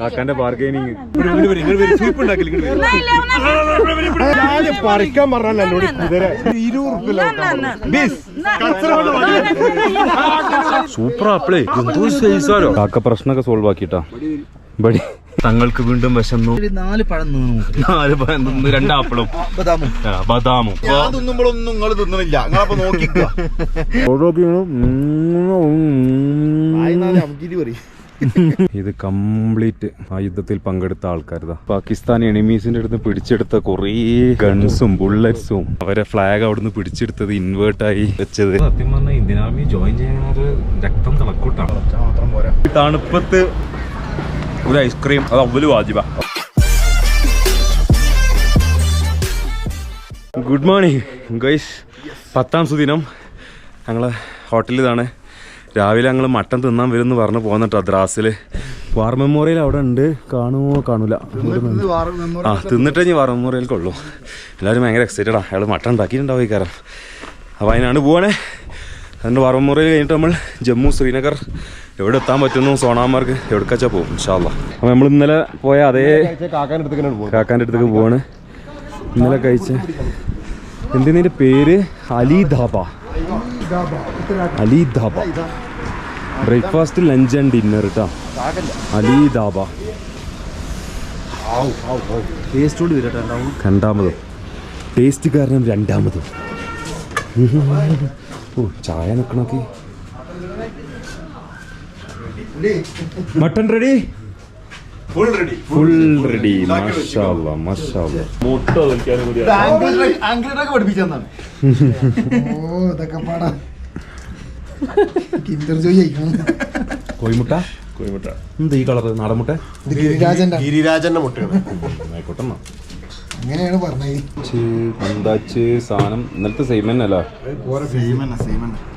കാക്കാന്റെ bargaining പറിക്കാൻ എന്നോട് കുതിര ഇരുപത് സൂപ്പർ ആപ്പിളേ എന്തോ സൈസാലോ കാക്ക പ്രശ്നമൊക്കെ സോൾവ് ആക്കിട്ടാ ബടി തങ്ങൾക്ക് വീണ്ടും വിശന്നു. നാല് പഴം നിന്ന് നാല് പഴം തിന്നു രണ്ട് ആപ്പിളും ബദാമും. ബദാമും. ഞാൻ തിന്നുമ്പോഴൊന്നും നിങ്ങൾ തിന്നണില്ല. നിങ്ങളപ്പോ നോക്കിക്കോ ഇത് കംപ്ലീറ്റ് ആ യുദ്ധത്തിൽ പങ്കെടുത്ത ആൾക്കാരുതാ പാകിസ്ഥാൻ എനിമീസിന്റെ അടുത്ത് പിടിച്ചെടുത്ത കുറേ ഗൺസും ബുള്ളറ്റ്സും അവരെ ഫ്ലാഗ് അവിടുന്ന് പിടിച്ചെടുത്തത് ഇൻവേർട്ടായി വെച്ചത്. സത്യം പറഞ്ഞാൽ ഇന്ത്യൻ ആർമി ജോയിൻ ചെയ്യുന്ന രക്തം തിളക്കൂട്ടാണ് മാത്രം പോരാ. തണുപ്പത്ത് ഒരു ഐസ്ക്രീം അത് അവൽ വാജിബ. ഗുഡ് മോർണിംഗ് ഗൈസ് പത്താം സുദിനം. ഞങ്ങളെ ഹോട്ടലിൽ ഇതാണ്. രാവിലെ ഞങ്ങൾ മട്ടൻ തിന്നാൻ വരും എന്ന് പറഞ്ഞ് പോകുന്നിട്ടോ ദ്രാസിൽ വാർ മെമ്മോറിയൽ അവിടെ ഉണ്ട്. കാണുമോ കാണൂല. ആ തിന്നിട്ടേ ഇനി വാർ മെമ്മോറിയൽ കൊള്ളൂ. എല്ലാവരും ഭയങ്കര എക്സൈറ്റഡാ അയാൾ മട്ടൻ ഉണ്ടാക്കിയിട്ടുണ്ടാവും ഈ കാരം അപ്പോൾ അതിനാണ് പോവാണേ അതിന്റെ വാർ മെമ്മോറിയൽ കഴിഞ്ഞിട്ട് നമ്മൾ ജമ്മു ശ്രീനഗർ എവിടെ എത്താൻ പറ്റുന്നു സോണാമാർക്ക് എവിടെക്കാച്ചാൽ പോകും ഇൻഷാല്ല അപ്പോൾ നമ്മൾ ഇന്നലെ പോയ അതേ കാക്കാന്റെ അടുത്തേക്ക് പോവാണ്. ഇന്നലെ കഴിച്ച എന്തിന്റെ പേര്? Ali Dhaba. Ali Dhaba. Breakfast lunch and dinner കേട്ടോ അലി ദാബ രണ്ടാമതും ടേസ്റ്റ് കാരണം രണ്ടാമതും. ഓ ചായ നിൽക്കണൊക്കെ mutton ready? Full ready. Full ready. മഷാല്ല മഷാല്ല മുട്ട ഓ ഇതൊക്കെ പാടാ. കിൻഡർ ജോയ് കോഴിമുട്ട? കോഴിമുട്ട. എന്ത് ഈ കളർ നാടൻ മുട്ട ഇത് ഗിരിരാജന്റെ. ഗിരിരാജന്റെ മുട്ടയാണ്. ആയിക്കോട്ടെ. അങ്ങനെയാണ് പറഞ്ഞത്. ച്ച്, എന്താച്ച് സാധനം ഇന്നലത്തെ സെയിം തന്നെ അല്ല?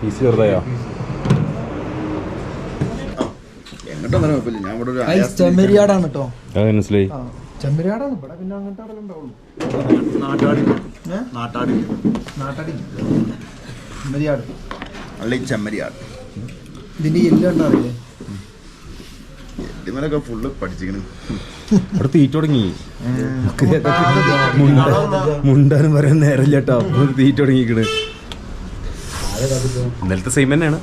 പീസ് ചെറുതായോ? ഞാൻ ഇവിടെ ഒരു ചെമ്മരിയാടാണ് കേട്ടോ. അത് മനസ്സിലായി. ചെമ്മരിയാടാണ്. ഇവിടെ പിന്നെ അങ്ങനത്തെ അവിടെ ഉണ്ടാവുള്ളൂ. നാട്ടാടി. നാട്ടാടി. നാട്ടടി. ചെമ്മരിയാട്. അല്ല ഈ ചെമ്മരിയാട് ഇതിന്റെ എല്ലാം ഉണ്ടാവില്ലേ ഇതിമലൊക്കെ ഫുള്ള് പഠിച്ചിക്കണ് അവിടെ തീറ്റ തുടങ്ങി മുണ്ടാനും പറയാൻ നേരമില്ല കേട്ടോ അപ്പൊ തീറ്റ തുടങ്ങിക്കണ് ഇന്നലത്തെ സെയിം തന്നെയാണ്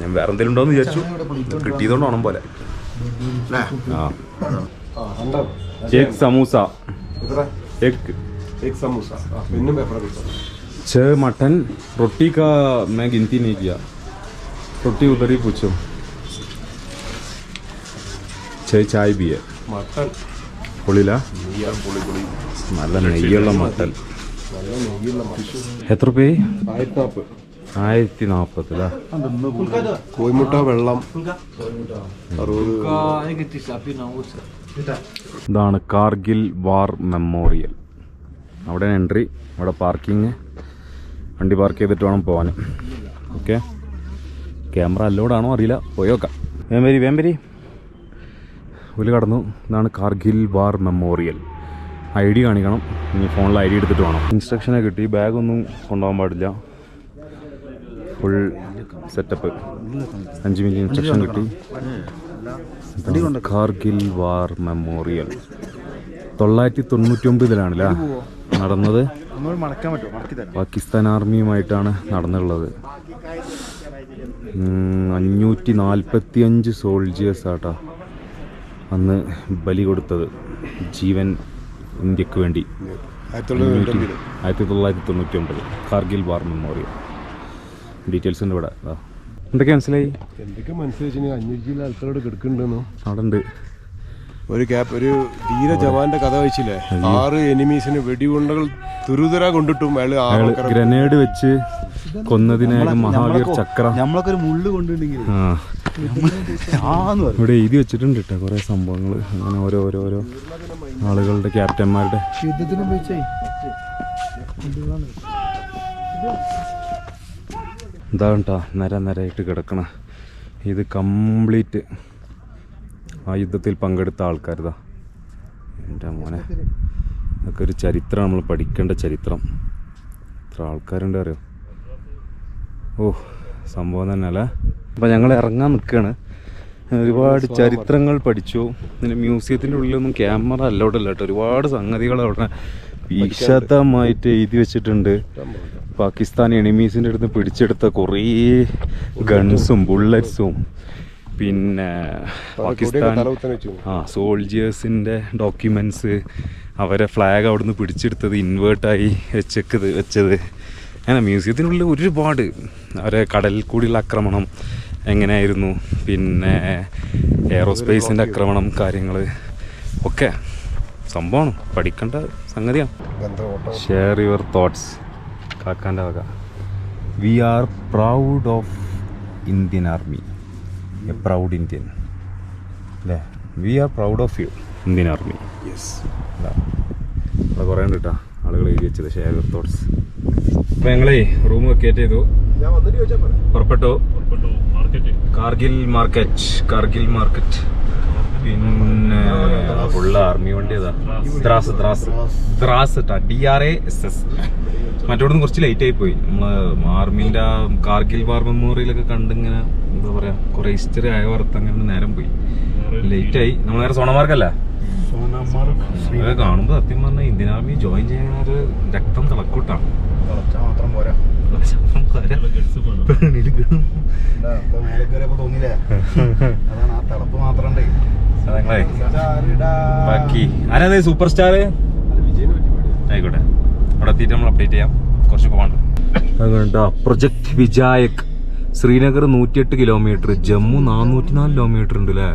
ഞാൻ വേറെ എന്തെങ്കിലും ഉണ്ടോന്ന് വിചാരിച്ചു കിട്ടിയതുകൊണ്ട് ഓണം പോലെ ആ എഗ് സമൂസ എഗ് एक समोसा इन्हें पेपर कितना छः मटन रोटी का मैं गिनती नहीं किया रोटी उधर ही पूछो छः चाय भी है मटन പൊളിയില്ല यार पुली पुली നല്ല നെയ്യുള്ള മട്ടൻ എത്ര രൂപ ആയിരത്തി നാൽപ്പത് ആയിരത്തി നാൽപ്പത്തില കോഴിമുട്ട വെള്ളം അറുപത് ഇതാണ് കാർഗിൽ വാർ മെമ്മോറിയൽ അവിടെ എൻട്രി അവിടെ പാർക്കിങ് വണ്ടി പാർക്ക് ചെയ്തിട്ട് വേണം പോകാൻ ഓക്കെ ക്യാമറ അല്ലോടാണോ അറിയില്ല. പോയി നോക്കാം. വേമ്പരി ഉൽ കടന്നു. ഇതാണ് Kargil war memorial. I D കാണിക്കണം. ഇനി ഫോണിൽ ഐ ഡി എടുത്തിട്ട് വേണം. ഇൻസ്ട്രക്ഷനെ കിട്ടി. ബാഗൊന്നും കൊണ്ടുപോകാൻ പാടില്ല. ഫുൾ സെറ്റപ്പ് അഞ്ച് മിനിറ്റ് ഇൻസ്ട്രക്ഷൻ കിട്ടി. Kargil war memorial. തൊള്ളായിരത്തി തൊണ്ണൂറ്റി ഒമ്പതിലാണല്ലേ നടന്നത്. മടക്കാൻ പറ്റുമോ? മടക്കി തരാം. പാകിസ്ഥാൻ ആർമിയുമായിട്ടാണ് നടന്നുള്ളത് അഞ്ഞൂറ്റി നാൽപ്പത്തി അഞ്ച് സോൾജിയേഴ്സ് ആട്ടാ അന്ന് ബലി കൊടുത്തത്. ജീവൻ ഇന്ത്യയ്ക്ക് വേണ്ടി. ആയിരത്തി തൊള്ളായിരത്തി തൊണ്ണൂറ്റി ഒമ്പത്. Kargil war memorial. ഡീറ്റെയിൽസ് ഉണ്ട് ഇവിടെ. എന്തൊക്കെ മനസ്സിലായി? എന്തൊക്കെ മനസ്സിലായി? അഞ്ഞൂറ്റി ആൾക്കാരോട് കിടക്കുന്നുണ്ടെന്നോ? അവിടെ ഉണ്ട് ഒരു ക്യാപ് ഒരു ധീര ജവാന്റെ കഥ വെച്ചില്ലേ ആറ് എനിമീസിന് വെടികുണ്ടകൾ തുരുതുര കൊണ്ടിട്ടും അയാൾ ആറ് ഗ്രനേഡ് വെച്ച് കൊന്നതിനായാലും മഹാവീർ ചക്ര. നമ്മളൊക്കെ ഒരു മുള്ളു കൊണ്ടിട്ടുണ്ടെങ്കിൽ ആ. ഇവിടെ എഴുതി വെച്ചിട്ടുണ്ട് കേട്ടോ കുറെ സംഭവങ്ങൾ അങ്ങനെ ഓരോ ഓരോ ഓരോ ആളുകളുടെ ക്യാപ്റ്റന്മാരുടെ. യുദ്ധത്തിന് എന്താ കേട്ടോ നിര നിരയായിട്ട് കിടക്കണ. ഇത് കംപ്ലീറ്റ്. ആ യുദ്ധത്തിൽ പങ്കെടുത്ത ആൾക്കാരിതാ എന്റെ മോനെ. അതൊക്കെ ഒരു ചരിത്രം നമ്മൾ പഠിക്കേണ്ട ചരിത്രം. എത്ര ആൾക്കാരുണ്ട് അറിയോ? ഓ സംഭവം തന്നെ അല്ലേ? അപ്പം ഞങ്ങൾ ഇറങ്ങാൻ നിൽക്കുകയാണ്. ഒരുപാട് ചരിത്രങ്ങൾ പഠിച്ചു. പിന്നെ മ്യൂസിയത്തിന്റെ ഉള്ളിലൊന്നും ക്യാമറ അല്ല അല്ല കേട്ടോ. ഒരുപാട് സംഗതികൾ അവിടെ വിശദമായിട്ട് എഴുതി വെച്ചിട്ടുണ്ട്. പാകിസ്ഥാൻ എനിമീസിന്റെ അടുത്ത് പിടിച്ചെടുത്ത കുറേ ഗൺസും ബുള്ളറ്റ്സും പിന്നെ പാകിസ്ഥാൻ ആ സോൾജിയേഴ്സിന്റെ ഡോക്യുമെന്റ്സ് അവരെ ഫ്ലാഗ് അവിടുന്ന് പിടിച്ചെടുത്തത് ഇൻവേർട്ടായി വെച്ചത് വെച്ചത്. അങ്ങനെ മ്യൂസിയത്തിനുള്ളിൽ ഒരുപാട്. അവരെ കടലിൽ കൂടിയുള്ള ആക്രമണം എങ്ങനെയായിരുന്നു? പിന്നെ എയറോസ്പേസിന്റെ ആക്രമണം കാര്യങ്ങൾ ഒക്കെ. സംഭവമാണ്. പഠിക്കേണ്ട സംഗതിയാണ്. ഷെയർ യുവർ തോട്ട്സ് കാക്കാന്റെ വക. We are proud of Indian army a proud Indian അല്ലേ? We are proud of you Indian army yes അവിടെ കുറേ ഉണ്ട് കേട്ടോ ആളുകൾ എഴുതി വെച്ചത്. ഷെയർ യുവർ തോട്ട്സ് അപ്പം ഞങ്ങളേ റൂം വെക്കേറ്റ് ചെയ്തു. പുറപ്പെട്ടു. കാർഗിൽ മാർക്കറ്റ് കാർഗിൽ മാർക്കറ്റ് പിന്നെ ഫുള്ള് ആർമി വണ്ടി ഏതാ Dras Dras Dras D R A S S മറ്റോടൊന്നും കുറച്ച് ലേറ്റ് ആയി പോയി. നമ്മൾ ആർമിന്റെ ആ കാർഗിൽ വാർ മെമ്മോറിയലൊക്കെ കണ്ടിങ്ങനെ എന്താ പറയാ കുറെ ഹിസ്റ്ററി ആയ വാർത്ത അങ്ങനെ നേരം പോയി. ലേറ്റ് ആയി. നമ്മൾ നേരെ സോണമാർക്കല്ല അതൊക്കെ കാണുമ്പോൾ സത്യം പറഞ്ഞാൽ ഇന്ത്യൻ ആർമി ജോയിൻ ചെയ്യുന്ന ഒരു രക്തം തിളക്കൂട്ടാണ്. ബാക്കി. ആരാ സൂപ്പർ സ്റ്റാർ ആയിക്കോട്ടെ. അവിടെ എത്തിയിട്ട് നമ്മൾ അപ്ഡേറ്റ് ചെയ്യാം. കുറച്ച് പോകാണ്ട്. അതുകൊണ്ടാ പ്രൊജക്ട് വിജായക്. ശ്രീനഗർ നൂറ്റിയെട്ട് കിലോമീറ്റർ ജമ്മു നാനൂറ്റി നാല് കിലോമീറ്റർ ഉണ്ട് അല്ലേ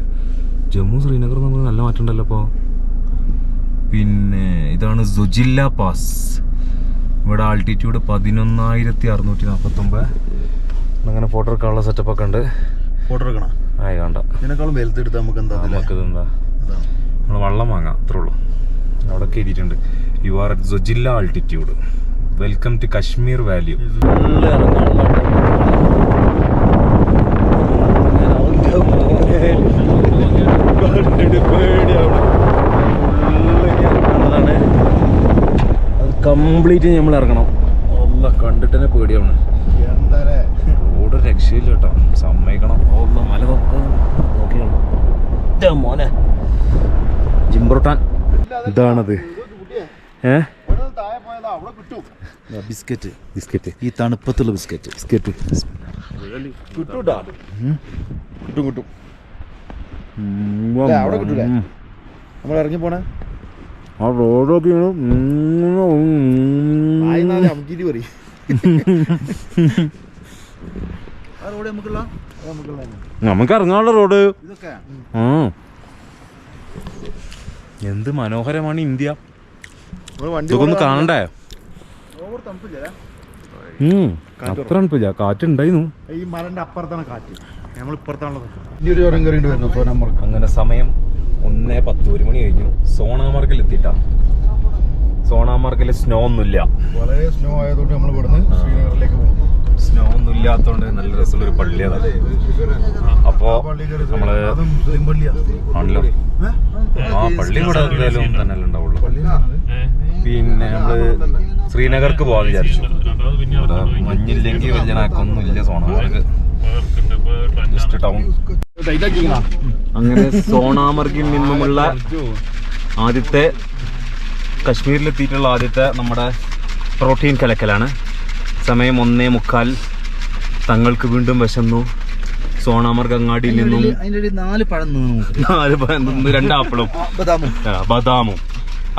ജമ്മു ശ്രീനഗർ നമുക്ക് നല്ല മാറ്റം ഉണ്ടല്ലോ അപ്പോൾ പിന്നെ ഇതാണ് സുജില്ല പാസ് ഇവിടെ ആൾട്ടിറ്റ്യൂഡ് പതിനൊന്നായിരത്തി അറുന്നൂറ്റി നാൽപ്പത്തൊമ്പത് അങ്ങനെ ഫോട്ടോ എടുക്കാനുള്ള സെറ്റപ്പ് ഒക്കെ ഉണ്ട്. ഫോട്ടോ എടുക്കണം? ആയി കണ്ട? ഇതിനേക്കാളും വലുതെടുത്ത് നമുക്ക് എന്താ? നമുക്ക് ഇതെന്താ. നമ്മൾ വെള്ളം വാങ്ങാം അത്രേ ഉള്ളൂ. അവിടെ എഴുതിയിട്ടുണ്ട്. You are at Zojila altitude welcome to Kashmir value complete നമ്മൾ ഇറങ്ങണം. ഒന്ന കണ്ടിട്ട് തന്നെ പേടിയാണ്. റോഡ് രക്ഷയില്ല കേട്ടോ. സമ്മതിക്കണം. ഒന്ന് മല നോക്കിയാണ് മോനെ. ജിംബ്രോട്ടാൻ ഇതാണത് ഏ താഴെ പോയതാ അവിടെ കിട്ടും ദാ ബിസ്ക്കറ്റ്. ബിസ്ക്കറ്റ്. ഈ തണുപ്പത്തുള്ള ബിസ്ക്കറ്റ്. ബിസ്ക്കറ്റ്. കിട്ടും കിട്ടും. അവിടെ കിട്ടൂല? നമ്മൾ ഇറങ്ങി പോണേ? ആ റോഡൊക്കെ അമ്മക്കിരി പറയും നമുക്ക് ഇറങ്ങാനുള്ള റോഡ്. ഇതൊക്കെ? എന്ത് മനോഹരമാണ് ഇന്ത്യ. ഇതൊക്കെ ഒന്ന് കാണണ്ടേ? ഓവർ തണുപ്പില്ല. ഉം. അത്ര തണുപ്പില്ല. കാറ്റുണ്ടായിരുന്നു. ഈ മലന്റെ അപ്പുറത്താണ് കാറ്റ്. നമ്മൾ അങ്ങനെ സമയം ഒന്നേ പത്ത് ഒരു മണി കഴിഞ്ഞു. സോണാമാർഗിൽ എത്തിയിട്ടാ. സോണാമാർഗിൽ സ്നോ ഒന്നുമില്ല. വളരെ സ്നോ ആയതുകൊണ്ട് നമ്മൾ ഇവിടുന്ന് ശ്രീനഗറിലേക്ക് പോകുന്നു. സ്നോ ഒന്നും ഇല്ലാത്തതുകൊണ്ട് നല്ല രസമുള്ള ഒരു പള്ളി അതാണ് അപ്പോ നമ്മൾ ആണല്ലോ. ആ പള്ളി ഇവിടെ എന്തായാലും തന്നെ ഉണ്ടാവുള്ളൂ. പിന്നെ നമ്മൾ ശ്രീനഗർക്ക് പോകാൻ വിചാരിച്ചു. ഇവിടെ മഞ്ഞില്ലെങ്കിൽ വലിയ നാക്കൊന്നും ഇല്ല സോണാമാർഗ് ജസ്റ്റ് ടൗൺ അങ്ങനെ സോണാമർഗിൽ നിന്നുമുള്ള ആദ്യത്തെ കശ്മീരിലെത്തിയിട്ടുള്ള ആദ്യത്തെ നമ്മുടെ പ്രോട്ടീൻ കലക്കലാണ്. സമയം ഒന്നേ മുക്കാൽ. തങ്ങൾക്ക് വീണ്ടും വിശന്നു. സോണാമർഗ് അങ്ങാടിയിൽ നിന്നും നാല് പഴം നിന്ന്. നാല് പഴം രണ്ടാപ്പിളും രണ്ട് ആപ്പിളും. ബദാമും. ആ, ബദാമും.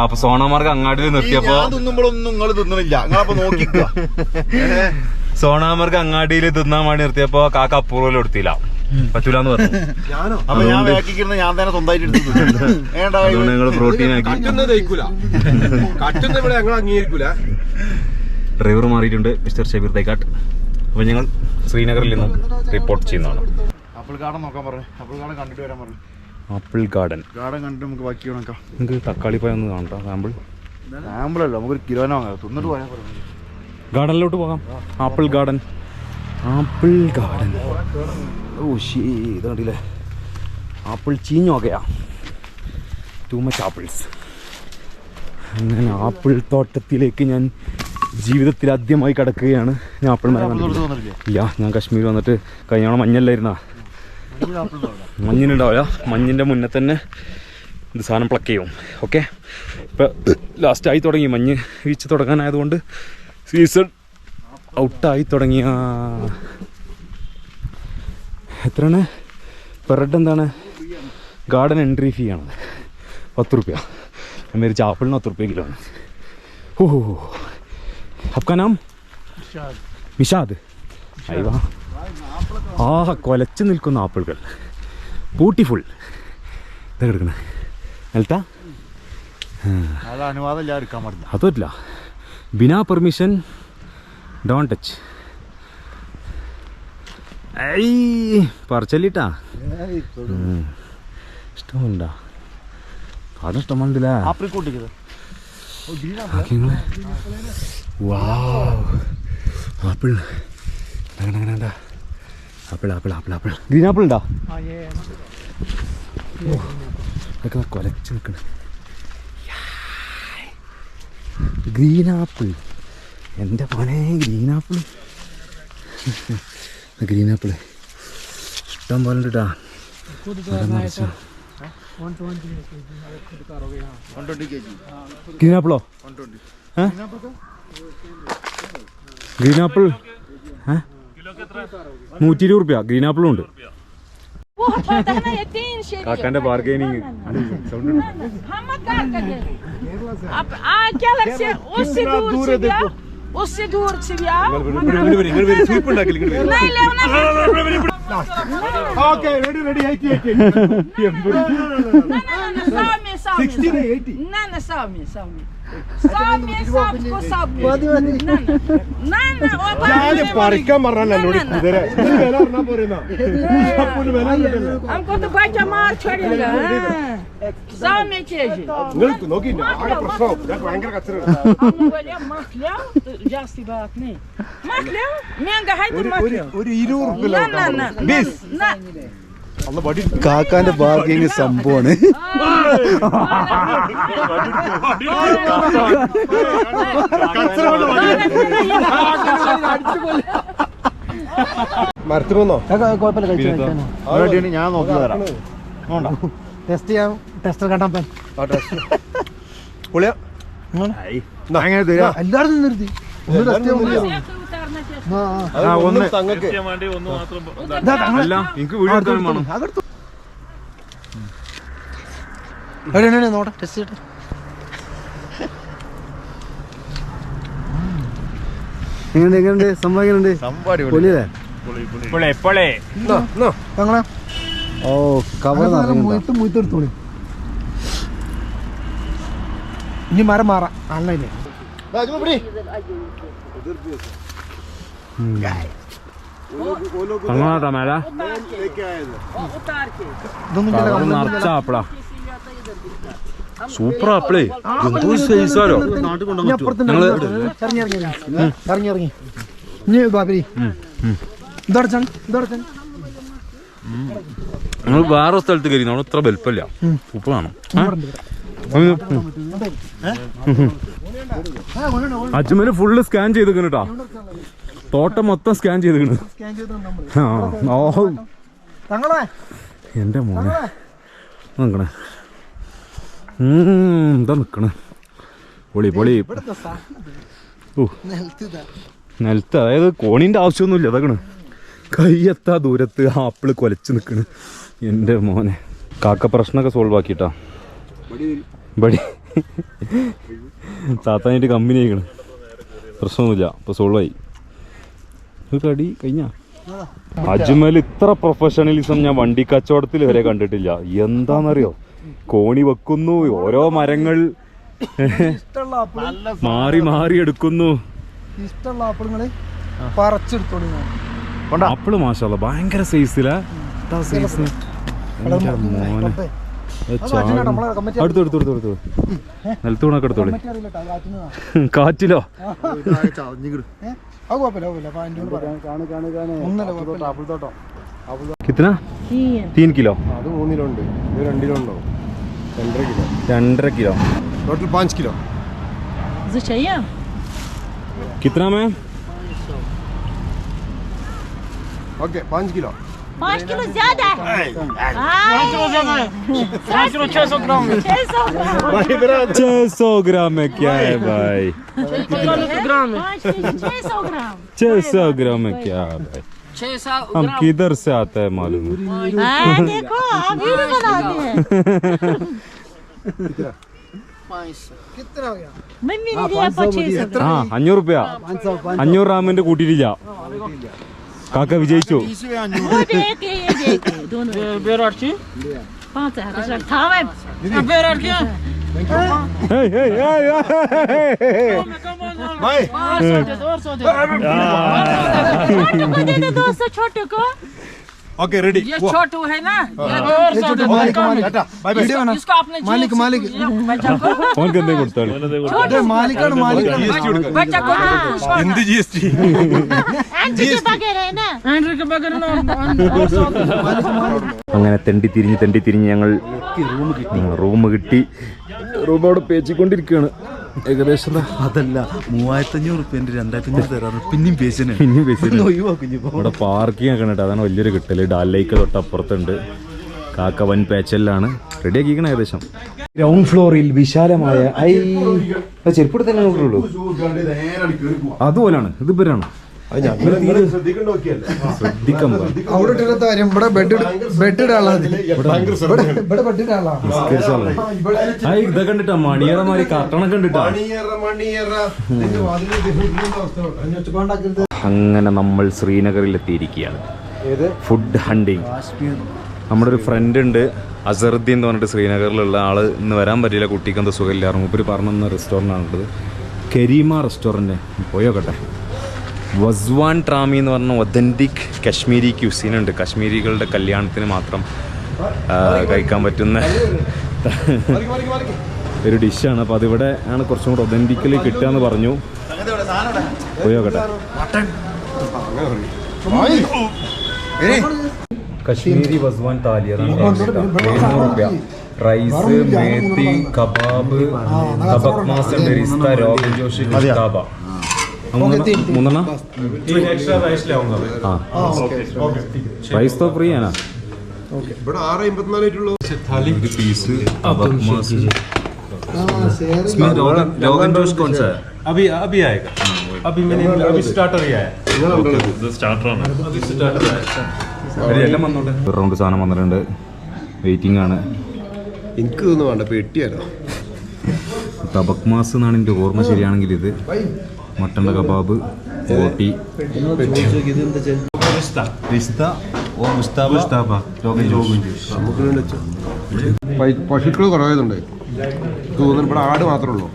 അപ്പൊ സോണാമർഗ് അങ്ങാടിയിൽ നിർത്തിയപ്പോ ഞാൻ തിന്നുമ്പോഴൊന്നും നിങ്ങൾ തിന്നണില്ല. നിങ്ങളപ്പോ നോക്കിക്കുക സോണാമർഗ് അങ്ങാടിയിൽ തിന്നാൻ വേണ്ടി നിർത്തിയപ്പോ കാക്ക അപ്പൂർവം എടുത്തില്ല. പറ്റൂലെന്ന് പറഞ്ഞു. ഞാനോ? അപ്പൊ ഞാൻ ഞാൻ തന്നെ സ്വന്തമായിട്ട് എടുത്തു അതുകൊണ്ട് ഞങ്ങൾ പ്രോട്ടീൻ ആക്കി. കട്ടുന്നത് ഇവിടെ ഞങ്ങൾ അംഗീകരിക്കൂല. ഡ്രൈവർ മാറിയിട്ടുണ്ട് മിസ്റ്റർ ഷബീർ തൈക്കാട്ട്. അപ്പൊ ഞങ്ങൾ ശ്രീനഗറിൽ നിന്നും റിപ്പോർട്ട് ചെയ്യുന്നതാണ്. അപ്പോൾ കാണാൻ നോക്കാൻ പറഞ്ഞു. അപ്പോൾ കാണാൻ കണ്ടിട്ട് വരാൻ പറഞ്ഞു. Apple garden. ഗാർഡൻ കണ്ടിട്ട് നമുക്ക് ബാക്കി നോക്കാം നിങ്ങൾക്ക് തക്കാളി പഴം ഒന്ന് കാണട്ടോ സാമ്പിൾ. സാമ്പിളല്ലോ നമുക്കൊരു കിലോന വാങ്ങാം. തിന്നിട്ട് പോയാൽ ഗാർഡനിലോട്ട് പോകാം. Apple garden. Apple garden. ഓ ഷീ ഇത് കണ്ടില്ലേ? ആപ്പിൾ ചീഞ്ഞോകയാ ടു മച്ച് ആപ്പിൾസ് അങ്ങനെ ആപ്പിൾ തോട്ടത്തിലേക്ക് ഞാൻ ജീവിതത്തിൽ ആദ്യമായി കിടക്കുകയാണ്. ഞാൻ ആപ്പിൾ മരം ഇല്ല ഞാൻ കാശ്മീർ വന്നിട്ട് കഴിഞ്ഞോണം മഞ്ഞല്ലായിരുന്നാ മഞ്ഞിനുണ്ടാവില്ല മഞ്ഞിൻ്റെ മുന്നേ തന്നെ ഇത് സാധനം പ്ലക്ക് ചെയ്യും ഓക്കെ ഇപ്പം ലാസ്റ്റ് ആയി തുടങ്ങി മഞ്ഞ് വീഴ്ച തുടങ്ങാനായതുകൊണ്ട് സീസൺ ഔട്ടായി തുടങ്ങിയ എത്രയാണ് പെർ ഹെഡ് എന്താണ് ഗാർഡൻ എൻട്രി ഫീ ആണ് പത്ത് റുപ്യ ഞാൻ മേടിച്ച ആപ്പിളിന് പത്ത് റുപ്യ കിലോ ആണ് ഓ आपका नाम നിഷാദ് അയ്യോ ആ കൊലച്ചു നിൽക്കുന്ന ആപ്പിളുകൾ. ബ്യൂട്ടിഫുൾ ഇതാ കിടക്കണേ. നിലത്താ അത് അനുവാദം ഇല്ല എടുക്കാൻ പാടില്ല. അത് പറ്റില്ല ബിനാ പെർമിഷൻ ഡോൺ ടച്ച് ഐ പറിച്ചല്ലിട്ടാ. ഇഷ്ടമുണ്ടാ അതും വാവ് ആപ്പിൾ. അങ്ങനെ അങ്ങനെ apple apple apple apple green apple ഉണ്ടോ? അതൊക്കെ കൊലച്ച് നിൽക്കണ ഗ്രീൻ ആപ്പിൾ എന്റെ മോനെ ഗ്രീൻ ആപ്പിൾ ഗ്രീൻ ആപ്പിൾ ഇഷ്ടം പോലെ ഉണ്ട് കേട്ടാ ഗ്രീൻ ആപ്പിളോ ഗ്രീൻ ആപ്പിൾ നൂറ്റി ഇരുപത് റുപ്യ ഗ്രീൻ ആപ്പിളും ഉണ്ട്. കാക്കാന്റെ bargaining. Ah, eighty Sağmıyor. 60, 80. Na na sağmıyor, sağmıyor. Sağmıyor, sağmıyor, ko sağmıyor. Hadi hadi. Na na. Na o bana. Yani parka marana lori kudere. Belar na borena. Japon belar na belar. Am ko to bacha mar çorela. Sağmıyor çeji. Ne no ki ne? Ara prosop. Ya bangar katırır. Am böyle mahla jasti bat ne. Mahla? Menga haydi mahla. Ori iri urgular. Na na na. Biz. Na. കാക്കാന്റെ ബാർഗിങ് സംഭവമാണ്. മരത്തിനൊന്നോ റെഡിയാണ് ഞാൻ നോക്കി തരാം test ചെയ്യാം tester കണ്ടാൻ പൻ എല്ലാവരും നിർത്തി ഒന്ന് ടെസ്റ്റ് ചെയ്യാൻ ഒന്ന് തങ്ങക്ക്. അല്ല എനിക്ക് വീഡിയോ എടുക്കാനും വേണം. നോട്ടെ ടെസ്റ്റ് ചെയ്യട്ടെ. എങ്ങനെയുണ്ട് എങ്ങനെയുണ്ട്? സംഭവം എങ്ങനെയുണ്ട്? ഓ കവർ മുയത്ത് മുയത്തെടുത്തോളി ഇനി മരം മാറാം. ആൺലൈനെ തങ്ങളാട്ടാ മേല. നിറച്ച ആപ്പിളാ സൂപ്പർ ആപ്പിളേ എന്തോ സൈസാലോ ഞങ്ങൾ ഇറങ്ങി ഇറങ്ങി ഞങ്ങൾ വേറെ സ്ഥലത്ത് കയറി. നമ്മൾ ഇത്ര വലുപ്പമില്ല. സൂപ്പറാണ് അജ്മൽ ഫുള്ള് സ്കാൻ ചെയ്തിരിക്കണ് കേട്ടാ തോട്ടം മൊത്തം സ്കാൻ ചെയ്തിരിക്കണ് ആ ഓ. എന്റെ മോനെ. നിക്കണേ. എന്താ നിക്കണേ. പൊളി പൊളി. നിലത്ത് അതായത് കോണിന്റെ ആവശ്യമൊന്നുമില്ല അതൊക്കെ കയ്യെത്താ ദൂരത്ത് ആപ്പിൾ കൊലച്ച് നിൽക്കണ് എന്റെ മോനെ. കാക്ക പ്രശ്നമൊക്കെ സോൾവ് ആക്കിട്ടാ ബടി താത്താനായിട്ട് കമ്പനി ആയിക്കണ്. പ്രശ്നമൊന്നുമില്ല അപ്പോൾ സോൾവായി കടി കഴിഞ്ഞ? അജ്മൽ ഇത്ര പ്രൊഫഷണലിസം ഞാൻ വണ്ടി കച്ചവടത്തിൽ വരെ കണ്ടിട്ടില്ല. എന്താണെന്നറിയോ കോണി വെക്കുന്നു ഓരോ മരങ്ങൾ മാറി മാറി എടുക്കുന്നു. ഇഷ്ടമുള്ള ആപ്പിളുകൾ പറിച്ചെടുത്തോളി ആപ്പിൾ മാഷാല്ല ഭയങ്കര സൈസിലാ സൈസ് മോനെ. ഏ, ചാടി. നമ്മളെ കമ്മിറ്റി അടുത്ത് എടുത്തു എടുത്തു എടുത്തു നിലത്ത് വീണൊക്കെ എടുത്തോളി അറിയില്ല കേട്ടോ, കാറ്റിന് കാറ്റിലോ അത് കുഴപ്പമില്ല കുഴപ്പമില്ല അപ്പൊ അതിന്റെ കൂടെ പറയാം ഒന്നല്ല കുഴപ്പമില്ല കിത്തന Tinha. തീൻ കിലോ അത് മൂന്നിലുണ്ട് ഇത് രണ്ടിലുണ്ടോ രണ്ടര കിലോ രണ്ടര kilo total Paanch kilo Existe aí? ó? കിത്തന may okay Paanch kilo पाँच किलो ज्यादा है पाँच किलो ज्यादा है पाँच किलो छह सौ ग्राम छह सौ ग्राम 600 ग्राम में क्या है भाई पाँच किलो छह सौ ग्राम 600 ग्राम में क्या है भाई छह सौ हम किधर से आता है मालूम है हाँ देखो आप वीडियो बनाते हैं कितना हो गया मम्मी ने दिया पच्चीस सौ ആ അഞ്ഞൂറ് റുപ്യ അഞ്ഞൂറ് റാമിന്റെ കൂട്ടിയിട്ടില്ല കാക്ക വിജയിച്ചു वो देख के ये देख के दोनों पाँच हजार था मैं hey, hey, hey, hey, hey, hey. छोटे को दे दो दो सौ छोटे को ഓക്കെ റെഡി ये छोटू है ना ये छोटे मालिक मालिक वीडियो बना इसको आपने मालिक मालिक बच्चा को ഓനക്ക് എന്തേ കൊടുത്താളി छोटे मालिक और मालिक बच्चा को എന്ത് അങ്ങനെ തെണ്ടി തിരിഞ്ഞ് തെണ്ടി തിരിഞ്ഞ് ഞങ്ങൾ റൂം കിട്ടി. റൂം കിട്ടി. റൂം അവിടെ പേച്ചിക്കൊണ്ടിരിക്കുകയാണ് ഏകദേശം അതല്ല മൂവായിരത്തഞ്ഞൂറ് റുപ്യന്റെ രണ്ടായിരത്തഞ്ഞൂറ് തരാറ് പിന്നെയും പേശന പിന്നെയും പേശന അവിടെ പാർക്കിംഗ് ഒക്കെ കേട്ടോ. അതാണ് വലിയൊരു കിട്ടൽ ഡാൽ ലേക്ക് തൊട്ടപ്പുറത്തുണ്ട്. കാക്ക വൻ പേച്ചലിലാണ്. റെഡി ആക്കിക്കണം ഏകദേശം. ഗ്രൗണ്ട് ഫ്ലോറിൽ വിശാലമായ ഐ ചെരുപ്പിടത്തന്നെ അതുപോലാണ്. ഇത് ശ്രദ്ധിക്കാൻ. അവിടെ ഇട്ടിരുന്ന കാര്യം ഇവിടെ ബെഡ് ബെഡ് ഇടാനുള്ള ഇവിടെ ബെഡ് ഇടാനുള്ള കണ്ടിട്ടാ മണിയേറ അങ്ങനെ നമ്മൾ ശ്രീനഗറിൽ എത്തിയിരിക്കുകയാണ് ഫുഡ് ഹണ്ടിങ് നമ്മുടെ ഒരു ഫ്രണ്ട് ഉണ്ട് അസറുദ്ദീൻ എന്ന് പറഞ്ഞിട്ട് ശ്രീനഗറിലുള്ള ആൾ. ഇന്ന് വരാൻ പറ്റില്ല കുട്ടിക്ക് എന്താ സുഖമില്ല. മൂപ്പര് പറഞ്ഞ റെസ്റ്റോറന്റ് ആണുള്ളത്. കരീമ റെസ്റ്റോറന്റ് പോയോക്കട്ടെ. വസ്വാൻ ട്രാമി എന്ന് പറഞ്ഞ ഒതന്റിക് കശ്മീരി ക്യൂസീനുണ്ട് കശ്മീരികളുടെ കല്യാണത്തിന് മാത്രം കഴിക്കാൻ പറ്റുന്ന ഒരു ഡിഷാണ് അപ്പോൾ അതിവിടെ ആണ് കുറച്ചും കൂടെ ഒതന്റിക്കലി കിട്ടുക എന്ന് പറഞ്ഞു. പോയോക്കട്ടെ കശ്മീരി വസ്വാൻ താലി അതാണ് എഴുന്നൂറ് റുപ്യ. റൈസ് മേത്തി കബാബ് കബക് മാസം ബെരിസ്ത രോഗൻ ജോഷി ഗുസ്താബ മൂന്നെണ്ണ ആ റൈസ് तो ഫ്രീ ആണ് ഇവിടെ ആറ് അമ്പത്തിനാലായിട്ടുള്ളൂ ഒരു പീസ് കബക് മാസ് इसमें रोगन रोगन जोश कौन सा है अभी अभी आएगा अभी मैंने अभी स्टार्टर ही आया എല്ലാം വന്നോട്ടെ ഒരു റൗണ്ട് സാധനം വന്നിട്ടുണ്ട് വെയിറ്റിംഗ് ആണ് എനിക്ക് ഇതൊന്നും വേണ്ട പെട്ടിയാലോ തബക് മാസ് എന്നാണ് എൻ്റെ ഓർമ്മ ശരിയാണെങ്കിൽ ഇത് മട്ടന്റെ കബാബ് ഓട്ടി പശുക്കൾ കുറവായതുണ്ട് തോന്നുന്നു ഇവിടെ ആട് മാത്രമേ ഉള്ളൂ.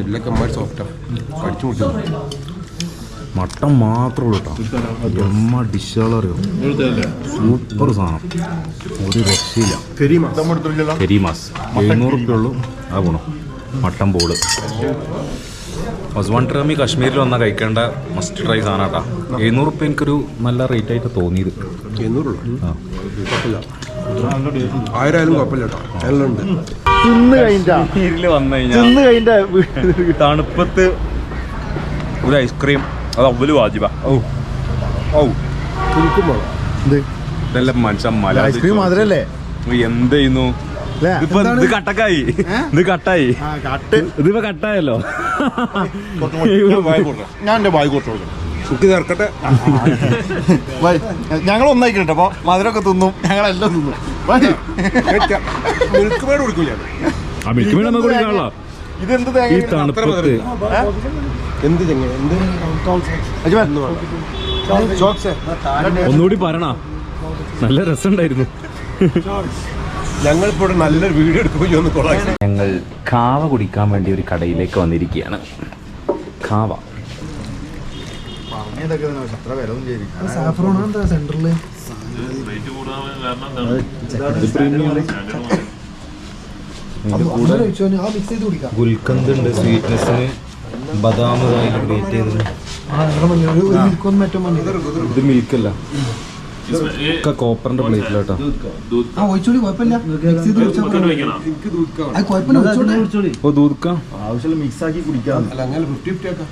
ഇതിലൊക്കെ സോഫ്റ്റാണ് കടിച്ചു മുട്ടിച്ചു മട്ടൻ മാത്രമേ ഉള്ളൂ കേട്ടോ. എമ്മ ഡിഷുകളറിയോ സൂപ്പർ സാധനം. ഒരു രക്ഷയില്ല. കരീമാസ്. എഴുന്നൂറ് ഉള്ളൂ. ആ ഗുണം മട്ടൻ ബോൾ. വസ്വാൻ ട്രാമി കാശ്മീരിൽ വന്നാൽ കഴിക്കേണ്ട മസ്റ്റ് ട്രൈ സാധനം കേട്ടോ എഴുന്നൂറ് റുപ്യ എനിക്കൊരു നല്ല റേറ്റ് ആയിട്ട് തോന്നിയത്. എണ്ണൂറുള്ളൂ ആ. കുഴപ്പമില്ല. ആയിരം ആയാലും കുഴപ്പമില്ല കേട്ടോ. എല്ലാം ഉണ്ട്. തിന്ന് കഴിഞ്ഞ. കാശ്മീരിൽ വന്നു തിന്ന് കഴിഞ്ഞ തണുപ്പത്ത് ഒരു ഐസ്ക്രീം അത് അവൽ വാജിബ. ഓ ഓ ഇതെല്ലാം ഐസ്ക്രീം മധുരല്ലേ എന്ത് ചെയ്യുന്നു? ഇതിപ്പോ ഇത് കട്ടക്കായി. ഇത് കട്ടായി. ആ കട്ട്. ഇതിപ്പോ കട്ടായല്ലോ. ഞാൻ എന്റെ ബാഗ് കൊടുത്തു കുക്കി ചേർക്കട്ടെ? ഞങ്ങൾ ഒന്നായിക്കട്ടെ അപ്പൊ മധുരമൊക്കെ തിന്നും. ഞങ്ങളെല്ലാം തിന്നും. ബൈ. മിൽക്ക് മേഡ് കുടിക്കും ഞാൻ. ആ മിൽക്ക് മേഡ് നമുക്ക് കുടിക്കാനുള്ള. ഇതെന്ത് ഈ തേങ്ങ തണുപ്പത്ത് എന്ത് ചെങ്ങ? എന്ത്? ഒന്നുകൂടി പറയണ? നല്ല രസമുണ്ടായിരുന്നു. ഞങ്ങളിപ്പോൾ ഇപ്പോൾ നല്ലൊരു വീഡിയോ എടുക്കുമ്പോൾ ഒന്ന് കൊള്ളാം. ഞങ്ങൾ കാവ കുടിക്കാൻ വേണ്ടി ഒരു കടയിലേക്ക് വന്നിരിക്കുകയാണ്. കാവ. കുടിക്കാം. ഗുൽക്കന്ത് ഉണ്ട് സ്വീറ്റ്നെസ്സിന് ബദാം ഗ്രേറ്റ് ചെയ്തത്. ഇത് മിൽക്കല്ല കോപ്പറിന്റെ പ്ലേറ്റിലോട്ടോ ആ ഒഴിച്ചോളി കുഴപ്പമില്ല. ഓ മിക്സ് ആക്കി കുടിക്കാം. അല്ല അങ്ങനെ ഫിഫ്റ്റി ഫിഫ്റ്റി ആക്കാം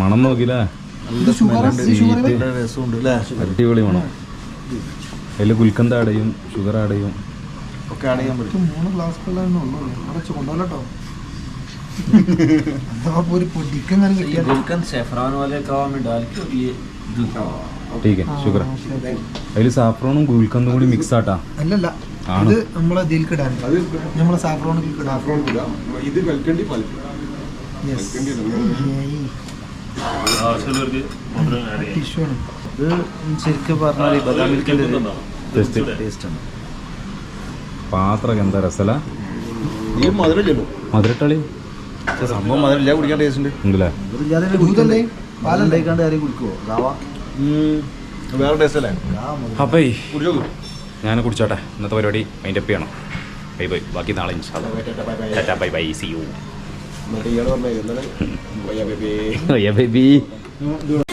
മണം നോക്കില്ലേ അടിപൊളി മണം. അതിൽ ഗുൽക്കന്ത അടയും ഷുഗർ അടയും ഒക്കെ ആഡ് ചെയ്യാൻ പറ്റും. മൂന്ന് ഗ്ലാസ് വെള്ളമേ ഉള്ളൂ. അടച്ച് കൊണ്ടുപോലട്ടോ സാഫ്രോണും ഗുൽക്കന്തും കൂടി മിക്സ് ആട്ടാ. അല്ലല്ല ഇത് നമ്മളെ ഇതിലേക്ക് ടിഷ്യൂ ആണ് ഇത് ശരിക്കും പറഞ്ഞാൽ ഈ ബദാം മിൽക്കിന്റെ ടേസ്റ്റ് ആണ്. എന്താ രസല. ഈ മധുരട്ടളി. സംഭവം മധുരമില്ല കുടിക്കാൻ ടേസ്റ്റ് ഉണ്ട്. ഉണ്ടല്ലേ? ദൂതല്ലേ പാലുണ്ടായിക്കാണ്ട് ആരെയും കുടിക്കുവോ? ഗാവ വേറെ ടേസ്റ്റ് അല്ലേ? അപ്പേ. ഞാൻ കുടിച്ചോട്ടെ. ഇന്നത്തെ പരിപാടി മൈൻഡ് അപ്പ് ചെയ്യണം ബൈ ബൈ. ബാക്കി നാളെ ഇൻഷാല്ലാ ബൈ ബൈ. സി യു എന്നിട്ട് ഇയാൾ പറഞ്ഞത് എന്താണ് ബൈ ബേബി